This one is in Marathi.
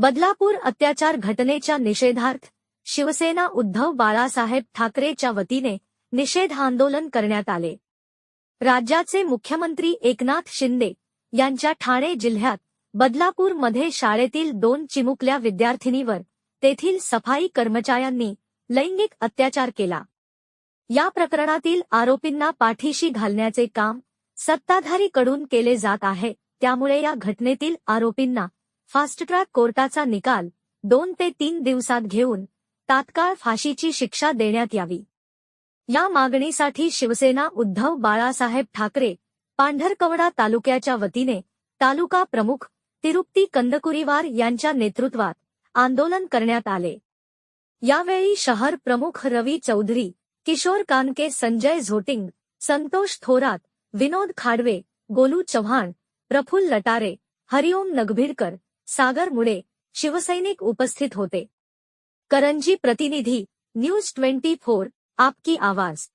बदलापूर अत्याचार घटनेच्या निषेधार्थ शिवसेना उद्धव बाळासाहेब ठाकरेच्या वतीने निषेध आंदोलन करण्यात आले. राज्याचे मुख्यमंत्री एकनाथ शिंदे यांच्या ठाणे जिल्ह्यात बदलापूरमध्ये शाळेतील दोन चिमुकल्या विद्यार्थिनीवर तेथील सफाई कर्मचाऱ्यांनी लैंगिक अत्याचार केला. या प्रकरणातील आरोपींना पाठीशी घालण्याचे काम सत्ताधारीकडून केले जात आहे त्यामुळे या घटनेतील आरोपींना फास्ट ट्रॅक कोर्टाचा निकाल दोन ते तीन दिवसात घेऊन तात्काळ फाशीची शिक्षा देण्यात यावी. या मागणीसाठी शिवसेना उद्धव बाळासाहेब ठाकरे पांढरकवडा तालुक्याच्या वतीने तालुका प्रमुख तिरुप्ती कंदकुरीवार यांच्या नेतृत्वात आंदोलन करण्यात आले. यावेळी शहर प्रमुख रवी चौधरी किशोर कानके संजय झोटिंग संतोष थोरात विनोद खाडवे गोलू चव्हाण प्रफुल्ल लटारे हरिओम नगभीरकर सागर मुळे शिवसैनिक उपस्थित होते. करंजी प्रतिनिधी न्यूज ट्वेंटी फोर आपकी आवाज.